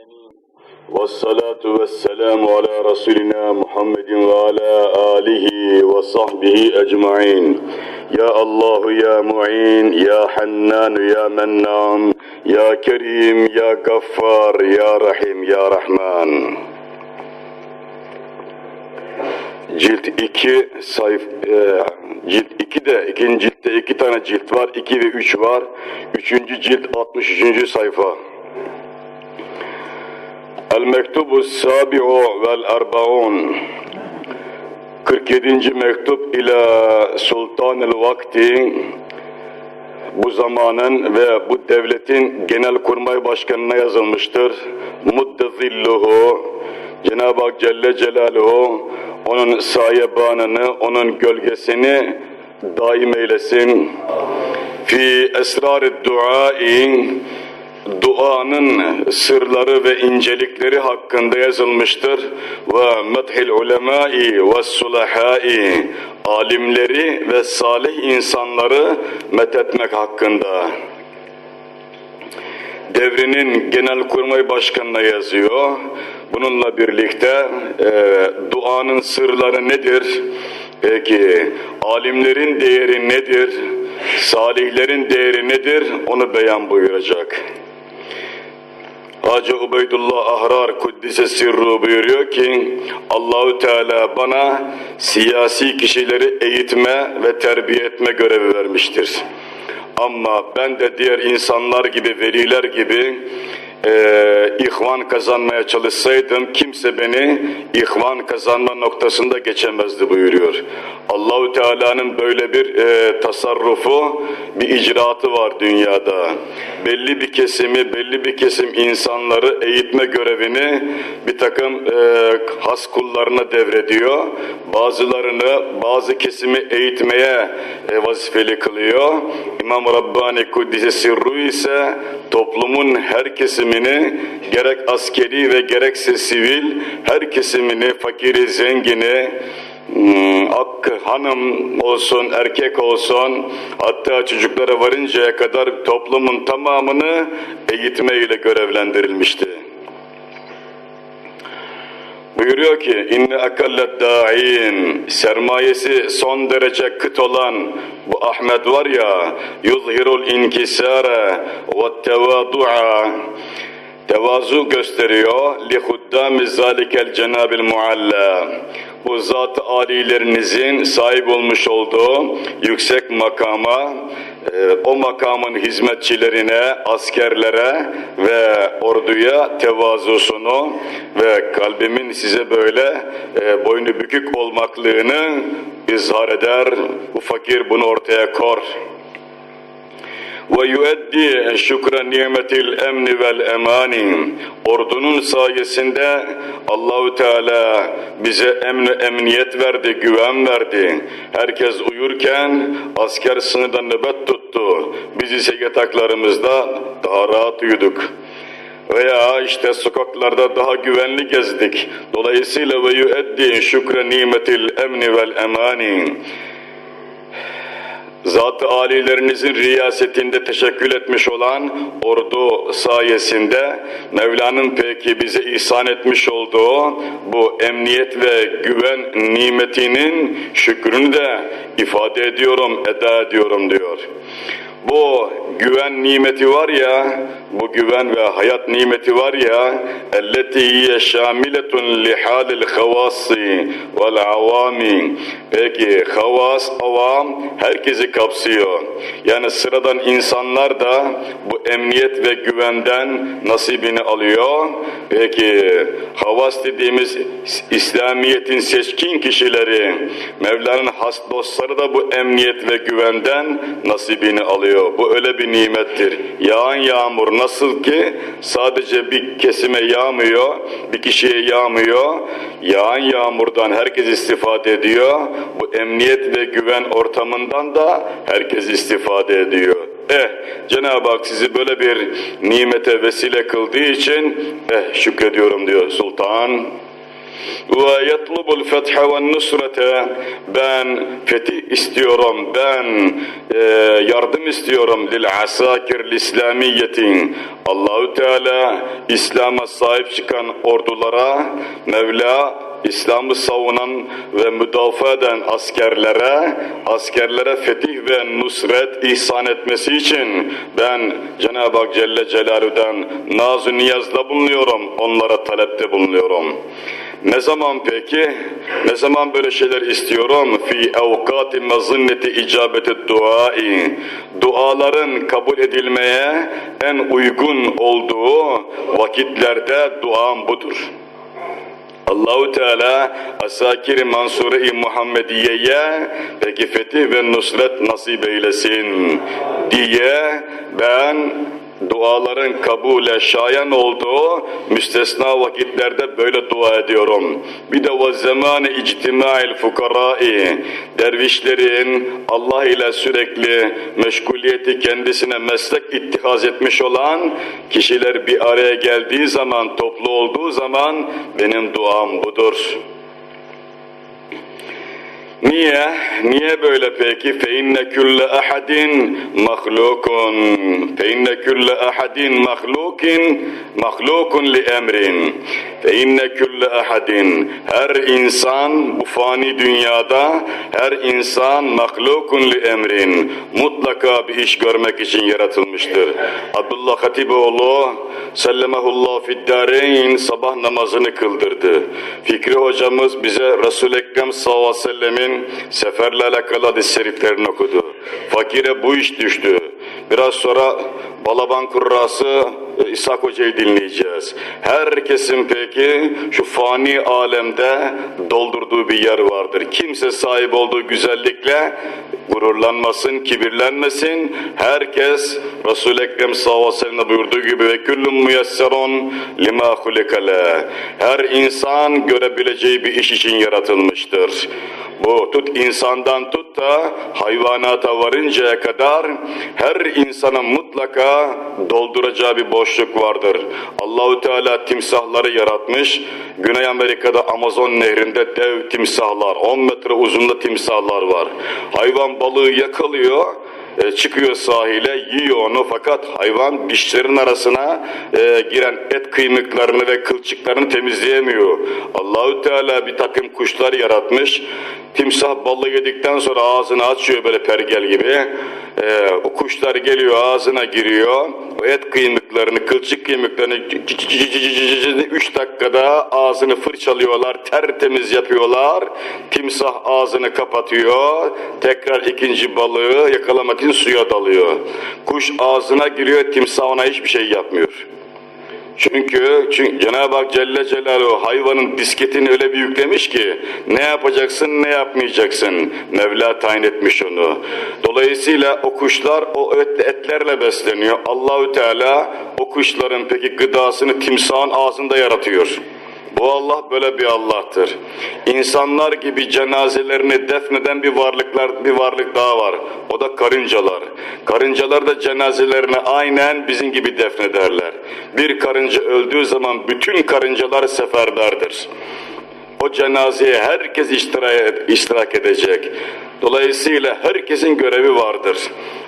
العالمين والصلاة والسلام على رسولنا محمد وعلى آله وصحبه أجمعين يا الله يا معين يا حنان يا منان يا كريم يا غفار يا رحيم يا رحمن Cilt 2 sayf e, cilt 2 de ikinci ciltte iki tane cilt var. 2 ve 3 var. Üçüncü cilt 63. sayfa. El mektubu sabi'u vel erbaun 47. mektup ila sultanel vakti bu zamanın ve bu devletin genel kurmay başkanına yazılmıştır. Muddezilluhu Cenab-ı Hak Celle Celaluhu onun sayebanını, onun gölgesini daim eylesin. Fi esrar-ı duanın sırları ve incelikleri hakkında yazılmıştır. Ve methil ulemai ve sulahai alimleri ve salih insanları methetmek hakkında. Devrinin genelkurmay başkanına yazıyor. Bununla birlikte e, duanın sırları nedir? Peki alimlerin değeri nedir? Salihlerin değeri nedir? Onu beyan buyuracak. Hacı Ubeydullah Ahrar Kuddise Sirru buyuruyor ki Allahü Teala bana siyasi kişileri eğitme ve terbiye etme görevi vermiştir. Ama ben de diğer insanlar gibi, veliler gibi e, ihvan kazanmaya çalışsaydım kimse beni ihvan kazanma noktasında geçemezdi buyuruyor. Allahu Teala'nın böyle bir e, tasarrufu, bir icraatı var dünyada. Belli bir kesimi, belli bir kesim insanları eğitme görevini bir takım e, has kullarına devrediyor. Bazılarını, bazı kesimi eğitmeye e, vazifeli kılıyor. İmam Rabbani Kuddise Sirru ise toplumun her kesimini gerek askeri ve gerekse sivil her kesimini fakiri zengini hmm, ak hanım olsun erkek olsun hatta çocuklara varıncaya kadar toplumun tamamını eğitme ile görevlendirilmişti. Buyuruyor ki inne akallet da'in sermayesi son derece kıt olan bu Ahmet var ya yuzhirul inkisara ve tevadu'a tevazu gösteriyor li huddami zalikel cenabil mualla bu zat-ı alilerinizin sahip olmuş olduğu yüksek makama e, o makamın hizmetçilerine, askerlere ve orduya tevazusunu ve kalbimin size böyle e, boynu bükük olmaklığını izhar eder. Bu fakir bunu ortaya kor şükre nimetil emni vel emani ordunun sayesinde Allahu Teala bize emni emniyet verdi, güven verdi. Herkes uyurken asker sınırda nöbet tuttu. Biz ise yataklarımızda daha rahat uyuduk. Veya işte sokaklarda daha güvenli gezdik. Dolayısıyla ve yueddi şükre nimetil emni vel emani Zat-ı alilerinizin riyasetinde teşekkül etmiş olan ordu sayesinde Mevla'nın peki bize ihsan etmiş olduğu bu emniyet ve güven nimetinin şükrünü de ifade ediyorum, eda ediyorum diyor. Bu güven nimeti var ya, bu güven ve hayat nimeti var ya, elleti hiye şamiletun li halil havasi vel avami. Peki havas, avam herkesi kapsıyor. Yani sıradan insanlar da bu emniyet ve güvenden nasibini alıyor. Peki havas dediğimiz İslamiyet'in seçkin kişileri, Mevla'nın has dostları da bu emniyet ve güvenden nasibini alıyor. Bu öyle bir nimettir. Yağan yağmur nasıl ki sadece bir kesime yağmıyor, bir kişiye yağmıyor. Yağan yağmurdan herkes istifade ediyor. Bu emniyet ve güven ortamından da herkes istifade ediyor. Eh Cenab-ı Hak sizi böyle bir nimete vesile kıldığı için eh şükrediyorum diyor sultan. Ve yetlubul fethe ve nusrete ben fetih istiyorum ben e, yardım istiyorum lil asakir İslamiyetin Allahü Teala İslam'a sahip çıkan ordulara Mevla İslam'ı savunan ve müdafaa eden askerlere, askerlere fetih ve nusret ihsan etmesi için ben Cenab-ı Hak Celle Celaluhu'dan naz-ı niyazda bulunuyorum, onlara talepte bulunuyorum. Ne zaman peki? Ne zaman böyle şeyler istiyorum? Fi evkati mezinneti icabeti duai. Duaların kabul edilmeye en uygun olduğu vakitlerde duam budur. Allahu Teala Asakir-i Mansure-i Muhammediye'ye peki fetih ve nusret nasip eylesin diye ben duaların kabule şayan olduğu müstesna vakitlerde böyle dua ediyorum. Bir de ve zamanı ictima'il fukarai dervişlerin Allah ile sürekli meşguliyeti kendisine meslek ittihaz etmiş olan kişiler bir araya geldiği zaman toplu olduğu zaman benim duam budur. Niye? Niye böyle peki? فَاِنَّ كُلَّ اَحَدٍ مَخْلُوقٌ فَاِنَّ كُلَّ اَحَدٍ مَخْلُوقٍ مَخْلُوقٌ لِاَمْرٍ فَاِنَّ kulli ahadin. Her insan bu fani dünyada, her insan mahlukun li emrin. Mutlaka bir iş görmek için yaratılmıştır. Abdullah Hatipoğlu sellemehullah fiddareyn sabah namazını kıldırdı. Fikri hocamız bize Resul-i Ekrem sallallahu aleyhi ve sellemin seferle alakalı hadis-i şeriflerini okudu. Fakire bu iş düştü. Biraz sonra Balaban kurrası İshak Hoca'yı dinleyeceğiz. Herkesin peki şu fani alemde doldurduğu bir yer vardır. Kimse sahip olduğu güzellikle gururlanmasın, kibirlenmesin. Herkes Resul-i Ekrem sallallahu buyurduğu gibi ve küllüm müyesserun lima hulikale. Her insan görebileceği bir iş için yaratılmıştır. Bu tut insandan tut da hayvanata varıncaya kadar her insanın mutlaka dolduracağı bir boşluk vardır. Allahu Teala timsahları yaratmış. Güney Amerika'da Amazon nehrinde dev timsahlar, 10 metre uzunluğunda timsahlar var. Hayvan balığı yakalıyor e, çıkıyor sahile yiyor onu fakat hayvan dişlerin arasına e, giren et kıymıklarını ve kılçıklarını temizleyemiyor. Allahü Teala bir takım kuşlar yaratmış. Timsah balığı yedikten sonra ağzını açıyor böyle pergel gibi. E, o kuşlar geliyor ağzına giriyor. O et kıymıklarını, kılçık kıymıklarını 3 dakikada ağzını fırçalıyorlar, tertemiz yapıyorlar. Timsah ağzını kapatıyor. Tekrar ikinci balığı yakalamak için suya dalıyor. Kuş ağzına giriyor, timsah ona hiçbir şey yapmıyor. Çünkü, çünkü Cenab-ı Hak Celle Celaluhu hayvanın disketini öyle bir yüklemiş ki ne yapacaksın ne yapmayacaksın Mevla tayin etmiş onu. Dolayısıyla o kuşlar o et, etlerle besleniyor. Allahü Teala o kuşların peki gıdasını timsahın ağzında yaratıyor. Bu Allah böyle bir Allah'tır. İnsanlar gibi cenazelerini defneden bir varlıklar bir varlık daha var. O da karıncalar. Karıncalar da cenazelerini aynen bizim gibi defnederler. Bir karınca öldüğü zaman bütün karıncalar seferberdir. O cenazeye herkes iştirak, iştirak edecek. Dolayısıyla herkesin görevi vardır.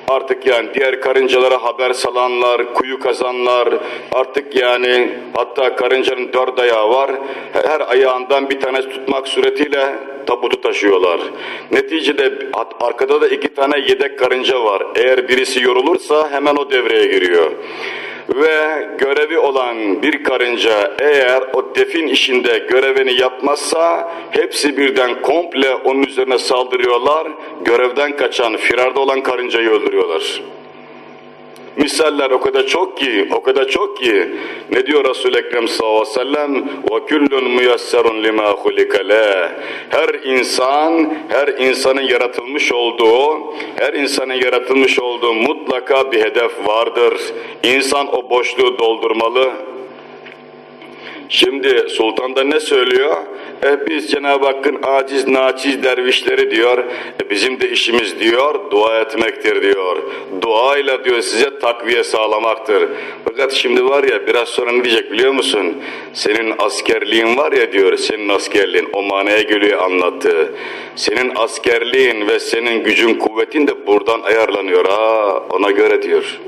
Artık yani diğer karıncalara haber salanlar, kuyu kazanlar, artık yani hatta karıncanın dört ayağı var. Her ayağından bir tanesi tutmak suretiyle tabutu taşıyorlar. Neticede arkada da iki tane yedek karınca var. Eğer birisi yorulursa hemen o devreye giriyor ve görevi olan bir karınca eğer o defin işinde görevini yapmazsa hepsi birden komple onun üzerine saldırıyorlar. Görevden kaçan, firarda olan karıncayı öldürüyorlar. Misaller o kadar çok ki, o kadar çok ki. Ne diyor Resul-i Ekrem sallallahu aleyhi ve sellem? وَكُلٌّ مُيَسَّرٌ لِمَا خُلِكَ لَهُ Her insan, her insanın yaratılmış olduğu, her insanın yaratılmış olduğu mutlaka bir hedef vardır. İnsan o boşluğu doldurmalı. Şimdi sultan da ne söylüyor? E biz Cenab-ı Hakk'ın aciz naçiz dervişleri diyor. E bizim de işimiz diyor dua etmektir diyor. Duayla diyor size takviye sağlamaktır. Fakat şimdi var ya biraz sonra ne diyecek biliyor musun? Senin askerliğin var ya diyor senin askerliğin o manaya geliyor anlattı. Senin askerliğin ve senin gücün kuvvetin de buradan ayarlanıyor ha ona göre diyor.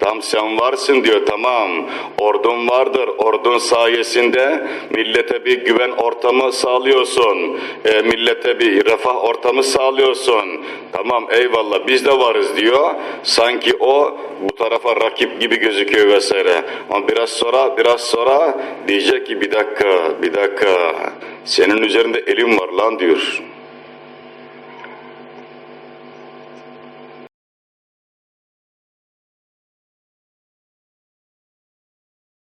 Tam sen varsın diyor tamam. Ordun vardır. Ordun sayesinde millete bir güven ortamı sağlıyorsun. E, millete bir refah ortamı sağlıyorsun. Tamam eyvallah biz de varız diyor. Sanki o bu tarafa rakip gibi gözüküyor vesaire. Ama biraz sonra biraz sonra diyecek ki bir dakika bir dakika senin üzerinde elim var lan diyor.